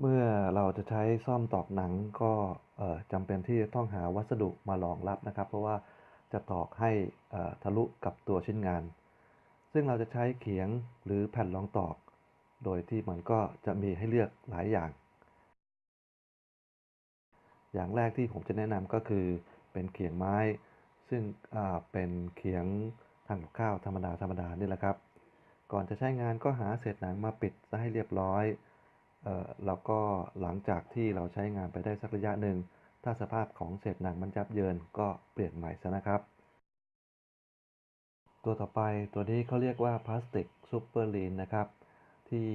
เมื่อเราจะใช้ซ่อมตอกหนังก็จำเป็นที่จะต้องหาวัสดุมารองรับนะครับ เพราะว่าจะตอกให้ทะลุกับตัวชิ้นงาน ซึ่งเราจะใช้เขียงหรือแผ่นรองตอก โดยที่มันก็จะมีให้เลือกหลายอย่าง อย่างแรกที่ผมจะแนะนำก็คือเป็นเขียงไม้ ซึ่งเป็นเขียงทำกับข้าวธรรมดาธรรมดานี่แหละครับ ก่อนจะใช้งานก็หาเศษหนังมาปิดซะให้เรียบร้อย เอ่อแล้วก็หลังจากที่เราใช้งานไปได้สักระยะหนึ่ง ถ้าสภาพของเศษหนังมันยับเยินก็เปลี่ยนใหม่ซะนะครับ ตัวต่อไปตัวนี้เขาเรียกว่าพลาสติกซูเปอร์ลีนนะครับ ที่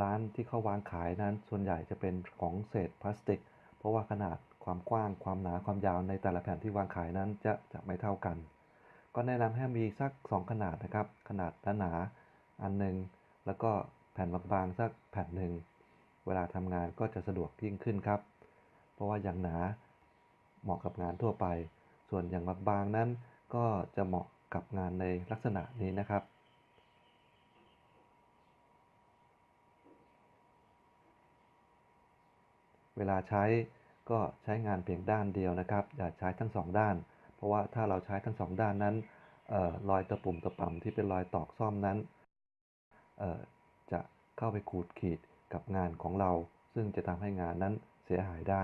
ร้านที่เขาวางขายนั้นส่วนใหญ่จะเป็นของเศษพลาสติก เพราะว่าขนาดความกว้างความหนาความยาวในแต่ละแผ่นที่วางขายนั้นจะจะไม่เท่ากัน ก็แนะนำให้มีสัก 2 ขนาดนะครับ ขนาดหนาอันหนึ่งแล้วก็แผ่นบางๆสักแผ่นหนึ่ง เวลาทำงานก็จะสะดวกยิ่งขึ้นครับ เพราะว่าอย่างหนาเหมาะกับงานทั่วไป ส่วนอย่างบางๆนั้นก็จะเหมาะกับงานในลักษณะนี้นะครับเวลาใช้ก็ใช้งานเพียงด้านเดียวนะครับ อย่าใช้ทั้งสองด้าน เพราะว่าถ้าเราใช้ทั้งสองด้านนั้นออรอยตะปุ่มตะป่ำที่เป็นรอยตอกซ่อมนั้น จะเข้าไปขูดขีด กับงานของเรา ซึ่งจะทำให้งานนั้นเสียหายได้